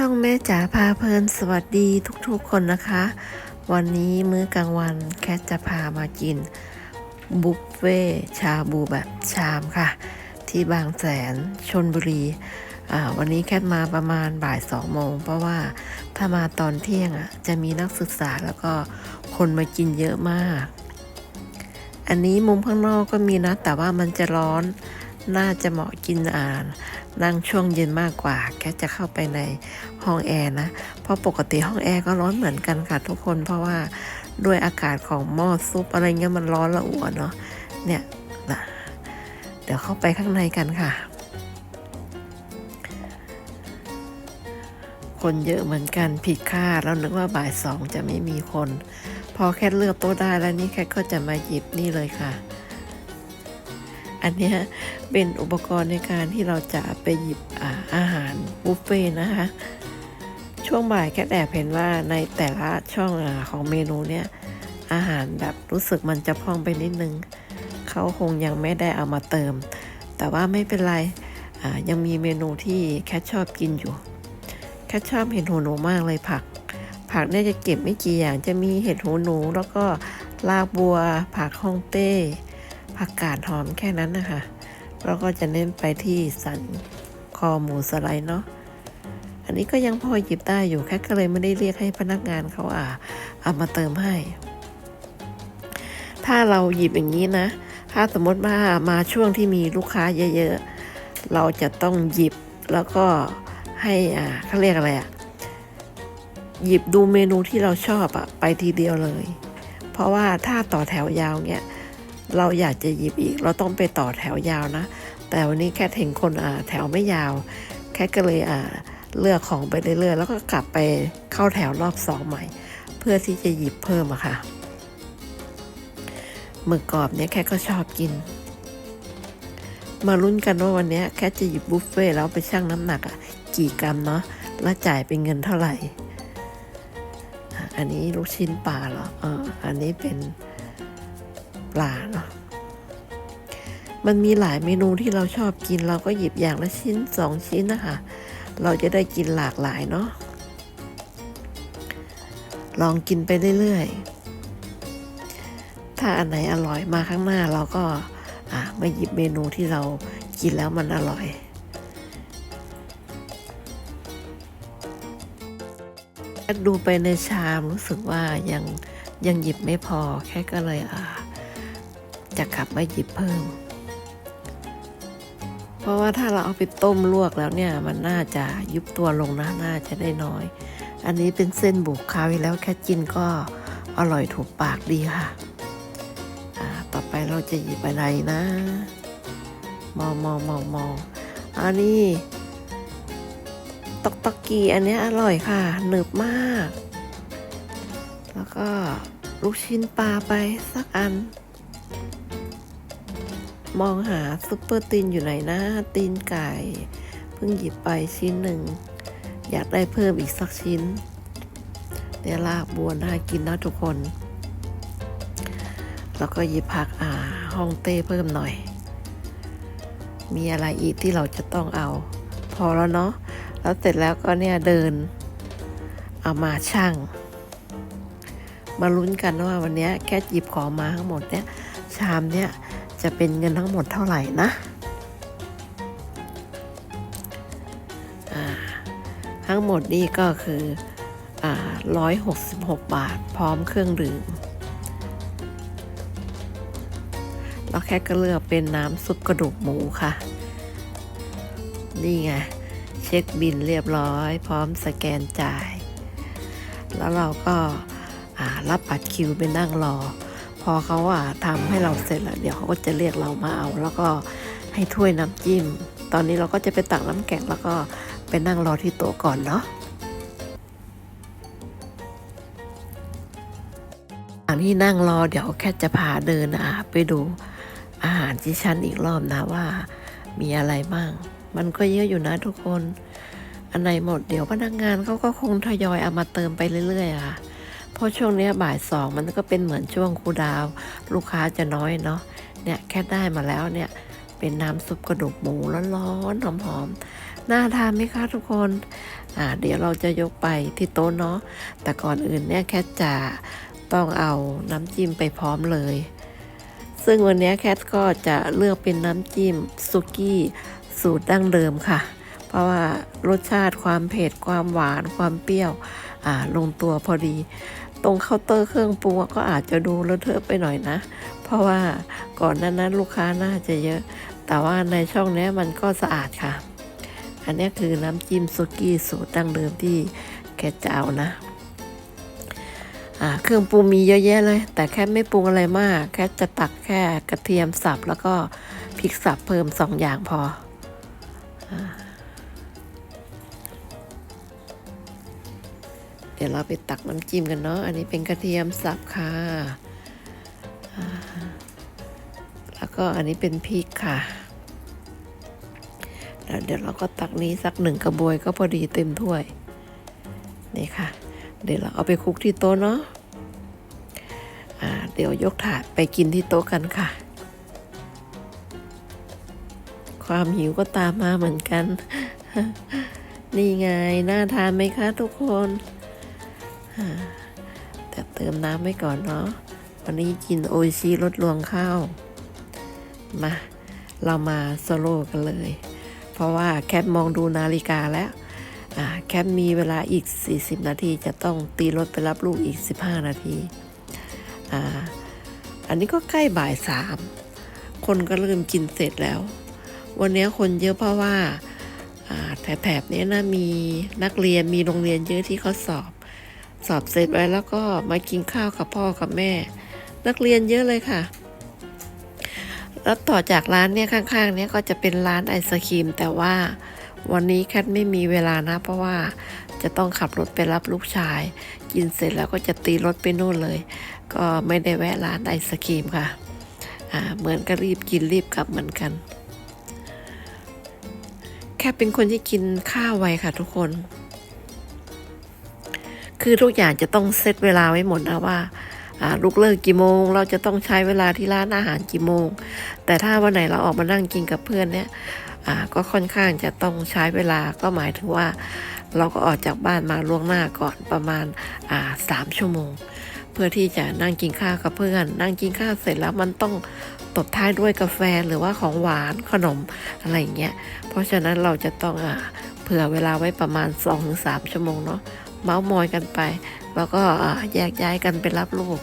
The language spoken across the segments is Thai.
ช่องแม่จ๋าพาเพลินสวัสดีทุกๆคนนะคะ วันนี้มื้อกลางวันแคทจะพามากินบุฟเฟ่ชาบูแบบชามค่ะ ที่บางแสนชนบุรีวันนี้แคทมาประมาณบ่ายสองโมง เพราะว่าถ้ามาตอนเที่ยงอะจะมีนักศึกษาแล้วก็คนมากินเยอะมาก อันนี้มุมข้างนอกก็มีนะ แต่ว่ามันจะร้อนน่าจะเหมาะกินอ่าน นั่งช่วงเย็นมากกว่าแค่จะเข้าไปในห้องแอร์นะ เพราะปกติห้องแอร์ก็ร้อนเหมือนกันค่ะทุกคนเพราะว่าด้วยอากาศของหม้อซุปอะไรเงี้ยมันร้อนละอุเนาะเนี่ยนะเดี๋ยวเข้าไปข้างในกันค่ะ คนเยอะเหมือนกันผิดคาดแล้วนึกว่าบ่ายสองจะไม่มีคน พอแค่เลือกโต๊ะได้แล้วนี่แค่ก็จะมาหยิบนี่เลยค่ะ อันนี้เป็นอุปกรณ์ในการที่เราจะไปหยิบอาอาหารบุฟเฟ่นะคะ ช่วงบ่ายแค่แอบเห็นว่าในแต่ละช่องอของเมนูเนี่ยอาหารแบบรู้สึกมันจะพองไปนิดนึง เขาคงยังไม่ได้เอามาเติม แต่ว่าไม่เป็นไรยังมีเมนูที่แคทชอบกินอยู่ แคทชอบเห็ดหูหนูมากเลยผัก ผักเนี่ยจะเก็บไม่กี่อย่างจะมีเห็ดหูหนู แล้วก็ลาบบัว ผักฮ่องเต้ ผักกาดหอมแค่นั้นนะคะแล้วก็จะเน้นไปที่สันคอหมูสไลด์เนาะอันนี้ก็ยังพอหยิบได้อยู่แค่ก็เลยไม่ได้เรียกให้พนักงานเขาอ่าเอามาเติมให้ ถ้าเราหยิบอย่างนี้นะ ถ้าสมมติว่ามาช่วงที่มีลูกค้าเยอะๆ เราจะต้องหยิบแล้วก็ให้อ่าเขาเรียกอะไรอะหยิบดูเมนูที่เราชอบอะไปทีเดียวเลย เพราะว่าถ้าต่อแถวยาวเนี่ย เราอยากจะหยิบอีก เราต้องไปต่อแถวยาวนะ แต่วันนี้แค่เห็นคนอ่าแถวไม่ยาว แค่ก็เลยอ่าเลือกของไปเรื่อยๆ แล้วก็กลับไปเข้าแถวรอบสองใหม่ เพื่อที่จะหยิบเพิ่มอะค่ะหมึกกรอบเนี่ยแค่ก็ชอบกิน มาลุ้นกันว่าวันนี้แค่จะหยิบบุฟเฟ่แล้วไปชั่งน้ำหนักอะกี่กรัมเนาะแล้วจ่ายเป็นเงินเท่าไหร่ อันนี้ลูกชิ้นปลาเหรอออันนี้เป็น ปลาเนาะมันมีหลายเมนูที่เราชอบกินเราก็หยิบอย่างละชิ้นสองชิ้นนะคะ เราจะได้กินหลากหลายเนาะลองกินไปเรื่อยๆ ถ้าอันไหนอร่อยมาข้างหน้าเราก็อะมาหยิบเมนูที่เรากินแล้วมันอร่อย ดูไปในชามรู้สึกว่ายังยังหยิบไม่พอแค่ก็เลยอ่า จะกลับมาหยิบเพิ่ม เพราะว่าถ้าเราเอาไปต้มลวกแล้วเนี่ย มันน่าจะยุบตัวลงนะน่าจะได้น้อย อันนี้เป็นเส้นบุกคาวีแล้วแค่กินก็อร่อยถูกปากดีค่ะต่อไปเราจะหยิบอะไรนะ มองมองมองมองอันนี้ตอกตอกกีอันนี้อร่อยค่ะหนึบมาก แล้วก็ลูกชิ้นปลาไปสักอัน มองหาซุปเปอร์ตีนอยู่ไหนนะตีนไก่ เพิ่งหยิบไปชิ้นหนึ่ง อยากได้เพิ่มอีกสักชิ้นเนี่ยลากบัวน่ากินนะทุกคน แล้วก็หยิบผักอ่าฮ่องเต้เพิ่มหน่อย มีอะไรอีกที่เราจะต้องเอา พอแล้วเนาะแล้วเสร็จแล้วก็เนี่ยเดิน เอามาช่างมาลุ้นกันว่าวันนี้แค่หยิบของมาทั้งหมดเนี่ยชามเนี่ย จะเป็นเงินทั้งหมดเท่าไหร่นะทั้งหมดนี่ก็คืออ่าร้อยหกสิบหกบาท พร้อมเครื่องดื่มแล้วแค่ก็เลือกเป็นน้ำซุปกระดูกหมูค่ะ นี่ไง เช็คบินเรียบร้อย พร้อมสแกนจ่าย แล้วเราก็ารับบัตรคิวไปนั่งรอ พอเขาอะทำให้เราเสร็จแล้วเดี๋ยวเขาก็จะเรียกเรามาเอา แล้วก็ให้ถ้วยน้ำจิ้ม ตอนนี้เราก็จะไปตักน้ำแข็งแล้วก็ไปนั่งรอที่โต๊ะก่อนเนาะอันที่นั่งรอเดี๋ยวแค่จะพาเดินอะไปดูอาหารที่ชั้นอีกรอบนะว่า มีอะไรบ้าง มันก็เยอะอยู่นะทุกคน อันไหนหมดเดี๋ยวพนักงานเขาก็คงทยอยเอามาเติมไปเรื่อยๆอะค่ะ เพราะช่วงนี้บ่ายสองมันก็เป็นเหมือนช่วงครูดาว ลูกค้าจะน้อยเนาะเนี่ยแค่ได้มาแล้วเนี่ยเป็นน้ำซุปกระดูกหมูร้อนๆหอมๆน่าทานไหมคะทุกคนอ่าเดี๋ยวเราจะยกไปที่โต๊ะเนาะแต่ก่อนอื่นเนี่ยแคทจะต้องเอาน้ำจิ้มไปพร้อมเลย ซึ่งวันนี้แคทก็จะเลือกเป็นน้ำจิ้มซุกี้สูตรดั้งเดิมค่ะ เพราะว่ารสชาติความเผ็ดความหวานความเปรี้ยวอ่าลงตัวพอดี ตรงเคาน์เตอร์เครื่องปรุงก็อาจจะดูเลอะเทอะไปหน่อยนะ เพราะว่าก่อนนั้นนั้นลูกค้าน่าจะเยอะ แต่ว่าในช่องนี้มันก็สะอาดค่ะ อันนี้คือน้ำจิ้มซุกี้สูตรดั้งเดิมที่แกจะเอานะเครื่องปรุงมีเยอะแยะเลย แต่แค่ไม่ปรุงอะไรมาก แค่จะตักแค่กระเทียมสับแล้วก็พริกสับเพิ่มสองอย่างพออ เดี๋ยวเราไปตักน้ำจิ้มกันเนาะ อันนี้เป็นกระเทียมสับค่ะ แล้วก็อันนี้เป็นพริกค่ะ แล้วเดี๋ยวเราก็ตักนี้สักหนึ่งกระบวยก็พอดีเต็มถ้วย นี่ค่ะ เดี๋ยวเราเอาไปคลุกที่โต๊ะเนาะอ่าเดี๋ยวยกถาดไปกินที่โต๊ะกันค่ะ ความหิวก็ตามมาเหมือนกัน นี่ไง น่าทานไหมคะทุกคน แต่เติมน้ำไว้ก่อนเนาะวันนี้กินโอชิรสรวงข้าว มา เรามาโซโลกันเลย เพราะว่าแคทมองดูนาฬิกาแล้วแคทมีเวลาอีก 40 นาทีจะต้องตีรถไปรับลูกอีก 15 นาทีอ่าอันนี้ก็ใกล้บ่ายสามคนก็เริ่มกินเสร็จแล้ว วันนี้คนเยอะเพราะว่าอ่าแถบๆนี้นะมีนักเรียนมีโรงเรียนเยอะที่เขาสอบ สอบเสร็จไว้แล้วก็มากินข้าวกับพ่อกับแม่ นักเรียนเยอะเลยค่ะ แล้วต่อจากร้านเนี่ยข้างๆเนี่ยก็จะเป็นร้านไอศครีม แต่ว่าวันนี้แคทไม่มีเวลานะ เพราะว่าจะต้องขับรถไปรับลูกชาย กินเสร็จแล้วก็จะตีรถไปนู่นเลย ก็ไม่ได้แวะร้านไอศครีมค่ะอ่าเหมือนก็รีบกินรีบกลับเหมือนกัน แค่เป็นคนที่กินข้าวไวค่ะทุกคน คือทุกอย่างจะต้องเซตเวลาไว้หมดนะว่าลูกเลิกกี่โมง เราจะต้องใช้เวลาที่ร้านอาหารกี่โมง แต่ถ้าวันไหนเราออกมานั่งกินกับเพื่อนเนี่ยก็ค่อนข้างจะต้องใช้เวลาก็หมายถึงว่า เราก็ออกจากบ้านมาล่วงหน้าก่อนประมาณสามชั่วโมง เพื่อที่จะนั่งกินข้าวกับเพื่อน นั่งกินข้าวเสร็จแล้วมันต้องตบท้ายด้วยกาแฟหรือว่าของหวานขนมอะไรอย่างเงี้ยเพราะฉะนั้นเราจะต้องอเผื่อเวลาไว้ประมาณ 2-3 ชั่วโมงเนาะ เมาส์มอยกันไป แล้วก็แยกย้ายกันไปรับลูก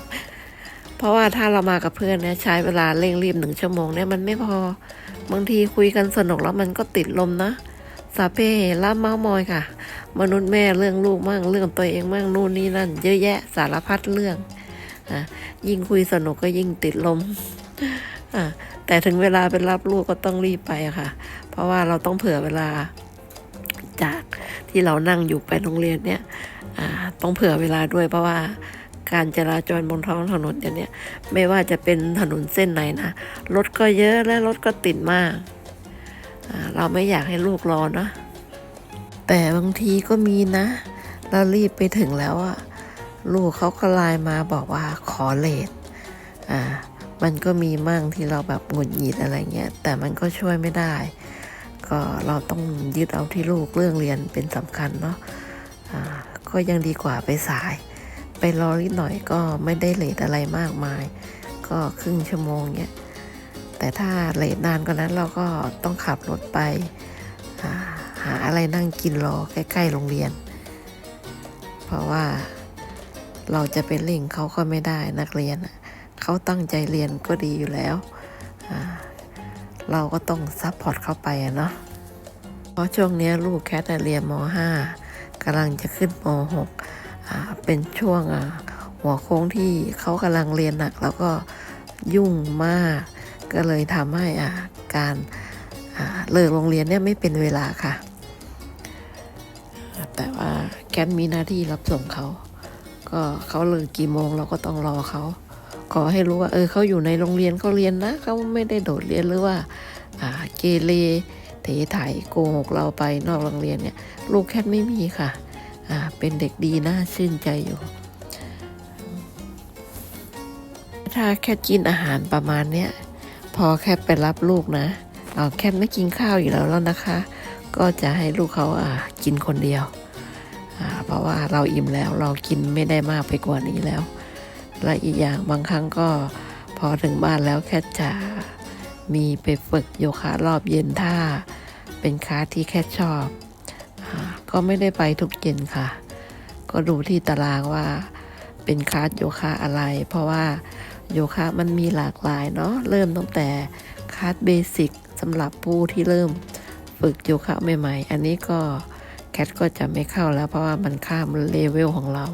เพราะว่าถ้าเรามากับเพื่อนเนี่ยใช้เวลาเร่งรีบหนึ่งชั่วโมงเนี่ยมันไม่พอบางทีคุยกันสนุกแล้วมันก็ติดลมนะสาเป้ล่าเมาส์มอยค่ะ มนุษย์แม่เรื่องลูกมั่งเรื่องตัวเองมั่งนู่นนี่นั่น เยอะแยะสารพัดเรื่องอะยิ่งคุยสนุกก็ยิ่งติดลมอะแต่ถึงเวลาไปรับลูกก็ต้องรีบไปอะค่ะ เพราะว่าเราต้องเผื่อเวลาจากที่เรานั่งอยู่ไปโรงเรียนเนี่ย ต้องเผื่อเวลาด้วยเพราะว่าการจราจรบนท้องถนนเดี๋ยวนี้ไม่ว่าจะเป็นถนนเส้นไหนนะรถก็เยอะและรถก็ติดมาก เราไม่อยากให้ลูกรอนะแต่บางทีก็มีนะ เรารีบไปถึงแล้วอะลูกเขาก็ไลน์มาบอกว่าขอเลทอ่ามันก็มีมั่งที่เราแบบหงุดหงิดอะไรเงี้ยแต่มันก็ช่วยไม่ได้ ก็เราต้องยึดเอาที่ลูกเรื่องเรียนเป็นสำคัญเนาะอ่า ก็ยังดีกว่าไปสาย ไปรอนิดหน่อยก็ไม่ได้เลทอะไรมากมาย ก็ครึ่งชั่วโมงเนี้ยแต่ถ้าเลทนานกว่านั้นเราก็ต้องขับรถไป หาอะไรนั่งกินรอใกล้ ๆ โรงเรียน เพราะว่าเราจะไปเร่งเขาก็ไม่ได้นักเรียนเขาตั้งใจเรียนก็ดีอยู่แล้ว เราก็ต้องซัพพอร์ตเข้าไปเนาะเพราะช่วงนี้ลูกแคทเรียนม .5 กำลังจะขึ้นม .6 เป็นช่วงหัวโค้งที่เขากำลังเรียนหนัก แล้วก็ยุ่งมาก ก็เลยทำให้อาการเลิกโรงเรียนเนี่ยไม่เป็นเวลาค่ะ แต่ว่าแคทมีหน้าที่รับส่งเขา ก็เขาเลิกกี่โมงเราก็ต้องรอเขาขอให้รู้ว่าเออเขาอยู่ในโรงเรียนเขาเรียนนะเขาไม่ได้โดดเรียนหรือว่าเกเร เถไถโกหกเราไปนอกโรงเรียนเนี่ยลูกแคทไม่มีค่ะเป็นเด็กดีน่าชื่นใจอยู่ ถ้าแค่กินอาหารประมาณเนี้ยพอแค่ไปรับลูกนะเอาแค่ไม่กินข้าวอยู่แล้วแล้วนะคะ ก็จะให้ลูกเขาอ่ากินคนเดียวเพราะว่าเราอิ่มแล้วเรากินไม่ได้มากไปกว่านี้แล้ว และอีกอย่างบางครั้งก็พอถึงบ้านแล้วแค่จะ มีไปฝึกโยคะรอบเย็นถ้าเป็นคลาสที่แค่ชอบอก็ไม่ได้ไปทุกเย็นค่ะ ก็ดูที่ตารางว่าเป็นคลาสโยคะอะไร เพราะว่าโยคะมันมีหลากหลายเนาะเริ่มตั้งแต่คลาสเบสิกสำหรับผู้ที่เริ่มฝึกโยคะใหม่ๆ อันนี้ก็แคทก็จะไม่เข้าแล้วเพราะว่ามันข้ามเลเวลของเรา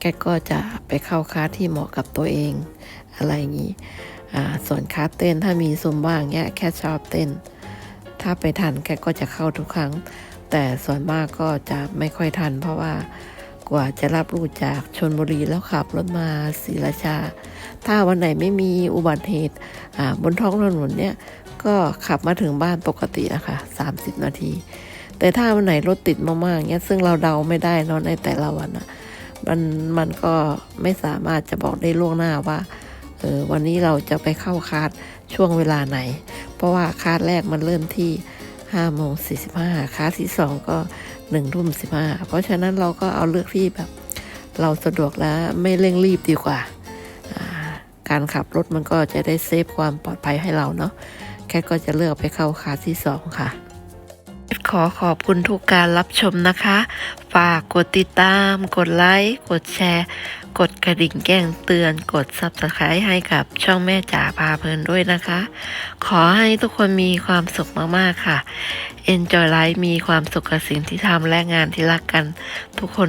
แกก็จะไปเข้าคลาสที่เหมาะกับตัวเอง อะไรอย่างนี้ ส่วนคาเต้นถ้ามีซุมบ้างเนี้ยแค่ชอบเต้น ถ้าไปทันแกก็จะเข้าทุกครั้ง แต่ส่วนมากก็จะไม่ค่อยทัน เพราะว่ากว่าจะรับรู้จากชนบุรีแล้วขับรถมาศรีราชา ถ้าวันไหนไม่มีอุบัติเหตุบนท้องถนนเนี่ยก็ขับมาถึงบ้านปกตินะคะ 30 นาที แต่ถ้าวันไหนรถติดมากๆเนี่ยซึ่งเราเดาไม่ได้นาะในแต่ละวันอะมันมันก็ไม่สามารถจะบอกได้ล่วงหน้าว่า เออวันนี้เราจะไปเข้าคาสช่วงเวลาไหน เพราะว่าคาสแรกมันเริ่มที่5โมง45คาสที่ 2 ก็1ทุ่ม15 เพราะฉะนั้นเราก็เอาเลือกที่แบบ เราสะดวกแล้วไม่เร่งรีบดีกว่า การขับรถมันก็จะได้เซฟความปลอดภัยให้เราเนาะแค่ก็จะเลือกไปเข้าคาสที่ 2 ค่ะขอขอบคุณทุกการรับชมนะคะ ฝากกดติดตาม กดไลค์ กดแชร์ กดกระดิ่งแจ้งเตือนกด subscribe ให้กับช่องแม่จ๋าพาเพลินด้วยนะคะ ขอให้ทุกคนมีความสุขมากๆค่ะ Enjoy Life มีความสุขกับสิ่งที่ทำและงานที่รักกันทุกคน